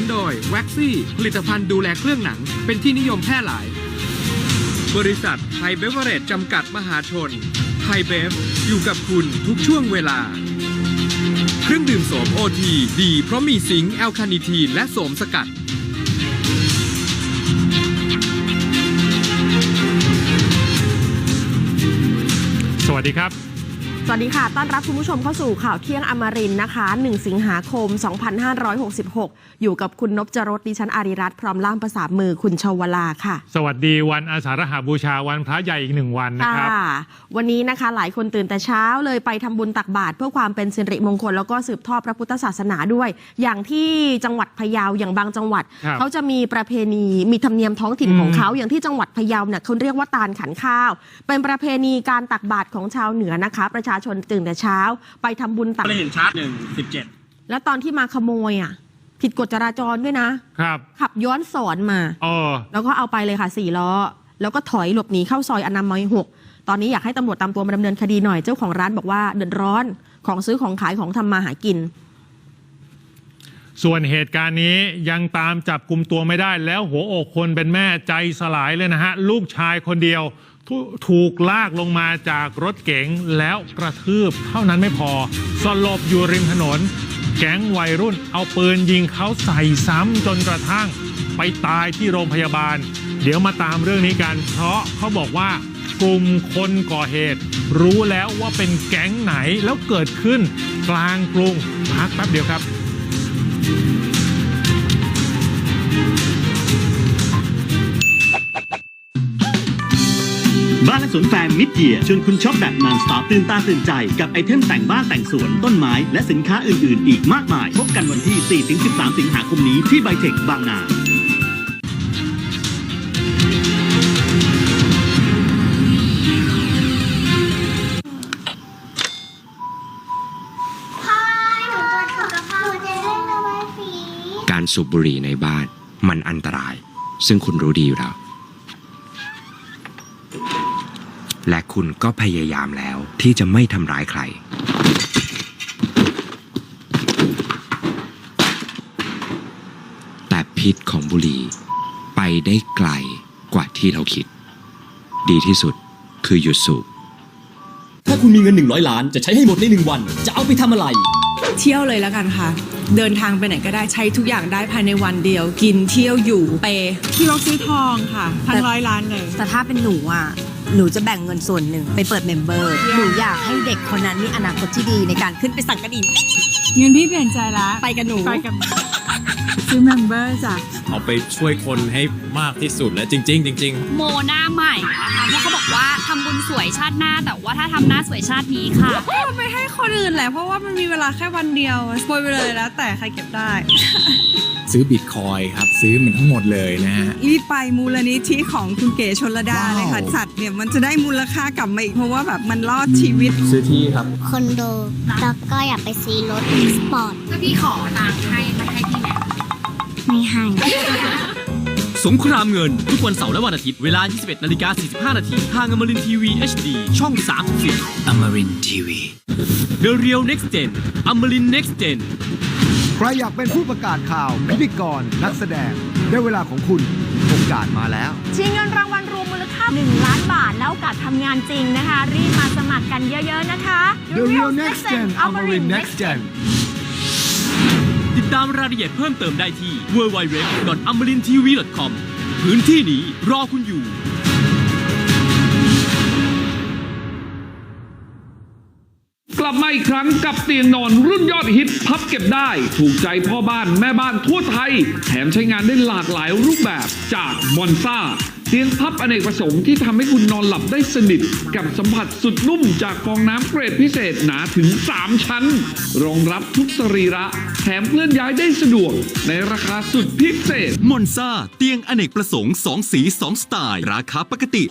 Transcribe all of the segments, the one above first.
นุนโดยแว็กซี่ผลิตภัณฑ์ดูแลเครื่องหนัง เป็นที่นิยมแพร่หลาย บริษัทไทยเบเวอร์เรจจำกัดมหาชน ไทยเบฟ อยู่กับคุณทุกช่วงเวลา เครื่องดื่มโสมโอทีดี เพราะมีซิงค์แอลคานิทีนและโสมสกัด สวัสดีครับ วัสดีค่ะ ต้อนรับคุณผู้ชมเข้าสู่ข่าวเที่ยงอมรินทร์นะคะ 1 สิงหาคม 2566 อยู่กับคุณนพจรสดิฉันอาริรัตน์พร้อมล่ามภาษามือคุณชวลาค่ะ สวัสดีวันอาสาฬหบูชาวันพระใหญ่อีกหนึ่งวันนะครับค่ะวันนี้นะคะหลายคนตื่นแต่เช้าเลยไปทำบุญตักบาตรเพื่อความเป็นสิริมงคล แล้วก็สืบทอดพระพุทธศาสนาด้วย อย่างที่จังหวัดพะเยาอย่างบางจังหวัดครับเขาจะมีประเพณีมีธรรมเนียมท้องถิ่นอืมของเขา อย่างที่จังหวัดพะเยาเนี่ยเขาเรียกว่าตาลขันข้าว เป็นประเพณีการตักบาตรของชาวเหนือนะคะประชาชนตื่นแต่เช้า ไปทำบุญตักไม่ได้เห็นชาร์จหนึ่งสิบเจ็ดแล้วตอนที่มาขโมยอะ ผิดกฎจราจรด้วยนะ ครับขับย้อนสอนมา เออแล้วก็เอาไปเลยค่ะสี่ล้อ แล้วก็ถอยหลบหนีเข้าซอยอนามัยหกตอนนี้อยากให้ตำรวจตามตัวมาดำเนินคดีหน่อยเจ้าของร้านบอกว่าเดือดร้อนของซื้อของขายของทำมาหากิน ส่วนเหตุการณ์นี้ยังตามจับกลุ่มตัวไม่ได้ แล้วหัวอกคนเป็นแม่ใจสลายเลยนะฮะ ลูกชายคนเดียวท ถูกลากลงมาจากรถเก๋งแล้วกระทืบเท่านั้นไม่พอ สลบอยู่ริมถนน แก๊งวัยรุ่นเอาปืนยิงเขาใส่ซ้ำจนกระทั่ง ไปตายที่โรงพยาบาล เดี๋ยวมาตามเรื่องนี้กัน เพราะเขาบอกว่ากลุ่มคนก่อเหตุ รู้แล้วว่าเป็นแก๊งไหนแล้วเกิดขึ้นกลางกรุงพักแป๊บเดียวครับ บ้านและสวนแฟร์มิดเยียชวนคุณช็อปแบบนอนสต็อปตื่นตาตื่นใจ กับไอเทมแต่งบ้านแต่งสวนต้นไม้ และสินค้าอื่น ๆ อีกมากมาย พบกันวันที่ 4-13 สิงหาคมนี้ที่ไบเทคบางนาพ่อหนูปวดหัวกับพ่อหนูจะได้ระบายสีการสูบบุหรี่ในบ้านมันอันตราย ซึ่งคุณรู้ดีอยู่แล้ว และคุณก็พยายามแล้วที่จะไม่ทำร้ายใคร แต่พิษของบุหรี่ไปได้ไกลกว่าที่เราคิด ดีที่สุดคือหยุดสูบ ถ้าคุณมีเงิน 100 ล้านจะใช้ให้หมดใน1วัน จะเอาไปทำอะไร เที่ยวเลยแล้วกันค่ะ เดินทางไปไหนก็ได้ใช้ทุกอย่างได้ภายในวันเดียว กินเที่ยวอยู่เปย์ที่รถซื้อทองค่ะพันร้อยล้านเลย แต่ถ้าเป็นหนูอะ หนูจะแบ่งเงินส่วนหนึ่งไปเปิดเมมเบอร์ หนูอยากให้เด็กคนนั้นมีอนาคตที่ดีในการขึ้นไปสั่งกระดิ่งเงินพี่เปลี่ยนใจละไปกับหนู ไปกับ ซื้อเมมเบอร์จ้ะเอาไปช่วยคนให้มากที่สุดและจริง ๆ จริงๆโมหน้าใหม่นะคะเพราะเขาบอกว่าทำบุญสวยชาติหน้า แต่ว่าถ้าทำหน้าสวยชาตินี้ค่ะเอาไปให้คนอื่นแหละเพราะว่ามันมีเวลาแค่วันเดียวสปอยไปเลยแล้ว แต่ใครเก็บได้ซื้อบิตคอยครับ ซื้อมันทั้งหมดเลยนะฮะ รีบไปมูลนิธิของคุณเก๋ชนระดาว้าว เลยค่ะสัตว์เนี่ยมันจะได้มูลค่ากลับมาอีกเพราะว่าแบบมันรอดชีวิต ซื้อที่ครับ คอนโดแล้วก็อยากไปซื้อรถสปอร์ต ถ้าพี่ขอตังค์ให้จะให้พี่ไหม ไม่ให้ สงครามเงิน ทุกวันเสาร์และวันอาทิตย์ เวลา 21นาฬิกา45 นาทีทางอมรินทีวี HD ช่อง 34อมรินทีวี The Real Next Gen อมริน Next Gen ใครอยากเป็นผู้ประกาศข่าวพิธีกร นักแสดง ได้เวลาของคุณโอกาสมาแล้ว ชิงเงินรางวัลรวมมูลค่า 1 ล้านบาท แล้วโอกาสทำงานจริงนะคะ รีบมาสมัครกันเยอะๆนะคะ The Real Next Gen Amarin Next Gen ติดตามรายละเอียดเพิ่มเติมได้ที่ www.amarintv.com พื้นที่นี้รอคุณอยู่กลับมาอีกครั้งกับเตียงนอนรุ่นยอดฮิตพับเก็บได้ ถูกใจพ่อบ้านแม่บ้านทั่วไทย แถมใช้งานได้หลากหลายรูปแบบจากมอนซ่า เตียงพับอเนกประสงค์ที่ทำให้คุณนอนหลับได้สนิท กับสัมผัสสุดนุ่มจากฟองน้ำเกรดพิเศษหนาถึง 3 ชั้น รองรับทุกสรีระ แถมเคลื่อนย้ายได้สะดวก ในราคาสุดพิเศษ มอนซาเตียงอเนกประสงค์ 2 สี 2 สไตล์ ราคาปกติ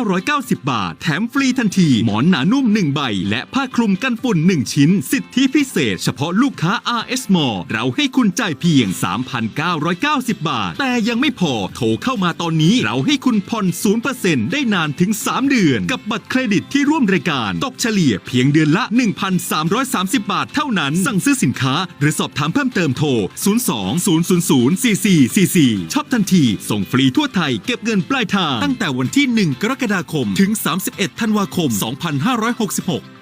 6,990 บาท แถมฟรีทันที หมอนหนานุ่ม 1 ใบ และผ้าคลุมกันฝุ่น 1 ชิ้น สิทธิพิเศษ เฉพาะลูกค้า RS m a l l เราให้คุณจ่ายเพียง 3,990 บาท แต่ยังไม่พอโทรเข้ามาตอนนี้เราให้คุณผ่อน0%ได้นานถึง 3 เดือน กับบัตรเครดิตที่ร่วมรายการ ตกเฉลี่ยเพียงเดือนละ 1,330 บาทเท่านั้น สั่งซื้อสินค้า หรือสอบถามเพิ่มเติมโทร 02 000 4444 ช็อปทันที ส่งฟรีทั่วไทยเก็บเงินปลายทาง ตั้งแต่วันที่ 1 กรกฎาคม ถึง 31 ธันวาคม 2566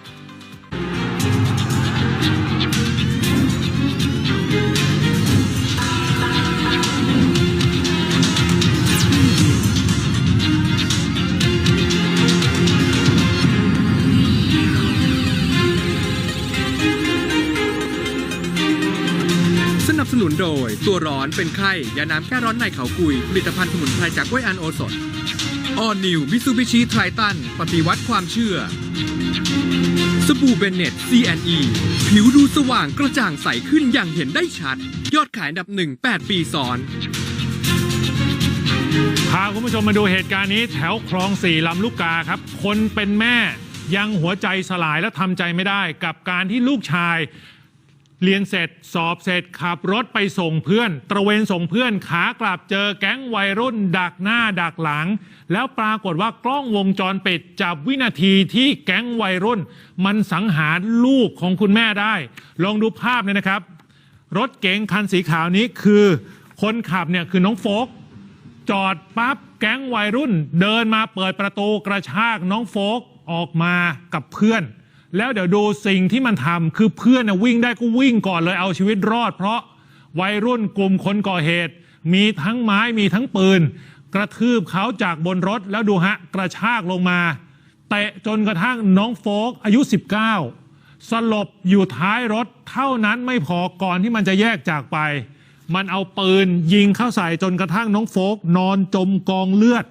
บสนุนโดย ตัวร้อนเป็นไข้ยาน้ำแก้ร้อนในเขากุย ผลิตภัณฑ์สมุนไพรจากกล้วยอันโอสดออนิวมิซูบิชิไทตันปฏิวัติความเชื่อ สบู่เบนเน็ต CNE ผิวดูสว่างกระจ่างใสขึ้นอย่างเห็นได้ชัด ยอดขายอันดับหนึ่ง8ปีซ้อน พาคุณผู้ชมมาดูเหตุการณ์นี้แถวคลองสี่ลำลูกกาครับ คนเป็นแม่ยังหัวใจสลายและทำใจไม่ได้กับการที่ลูกชาย เรียนเสร็จสอบเสร็จขับรถไปส่งเพื่อน ตระเวนส่งเพื่อนขากลับเจอแก๊งวัยรุ่น ดักหน้าดักหลัง แล้วปรากฏว่ากล้องวงจรปิดจับวินาทีที่แก๊งวัยรุ่น มันสังหารลูกของคุณแม่ได้ ลองดูภาพเลยนะครับ รถเก๋งคันสีขาวนี้คือ คนขับเนี่ยคือน้องโฟกจอดปั๊บแก๊งวัยรุ่น เดินมาเปิดประตูกระชากน้องโฟกออกมากับเพื่อน แล้วเดี๋ยวดูสิ่งที่มันทำคือเพื่อนน่ะวิ่งได้ก็วิ่งก่อนเลยเอาชีวิตรอด เพราะวัยรุ่นกลุ่มคนก่อเหตุ มีทั้งไม้มีทั้งปืน กระทืบเขาจากบนรถแล้วดูฮะ กระชากลงมาเตะจนกระทั่งน้องโฟกอายุ 19 สลบอยู่ท้ายรถเท่านั้นไม่พอก่อนที่มันจะแยกจากไป มันเอาปืนยิงเข้าใส่จนกระทั่งน้องโฟกนอนจมกองเลือด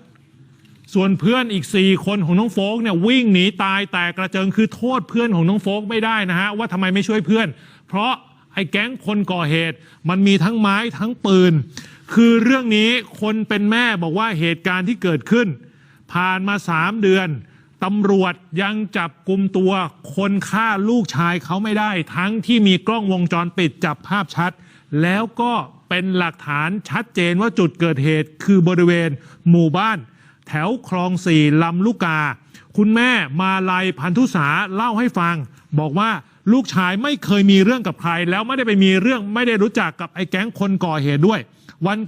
ส่วนเพื่อนอีก 4 คนของน้องโฟกเนี่ยวิ่งหนีตายแต่กระเจิงคือโทษเพื่อนของน้องโฟกไม่ได้นะฮะว่าทำไมไม่ช่วยเพื่อน เพราะไอ้แก๊งคนก่อเหตุ มันมีทั้งไม้ทั้งปืน คือเรื่องนี้คนเป็นแม่บอกว่าเหตุการณ์ที่เกิดขึ้น ผ่านมา 3 เดือนตำรวจยังจับกลุ่มตัวคนฆ่าลูกชายเขาไม่ได้ ทั้งที่มีกล้องวงจรปิดจับภาพชัด แล้วก็เป็นหลักฐานชัดเจนว่าจุดเกิดเหตุคือบริเวณหมู่บ้าน แถวคลองสี่ลำลูกกา คุณแม่มาลัยพันธุษาเล่าให้ฟัง บอกว่าลูกชายไม่เคยมีเรื่องกับใคร แล้วไม่ได้ไปมีเรื่องไม่ได้รู้จักกับไอ้แก๊งคนก่อเหตุด้วย วัน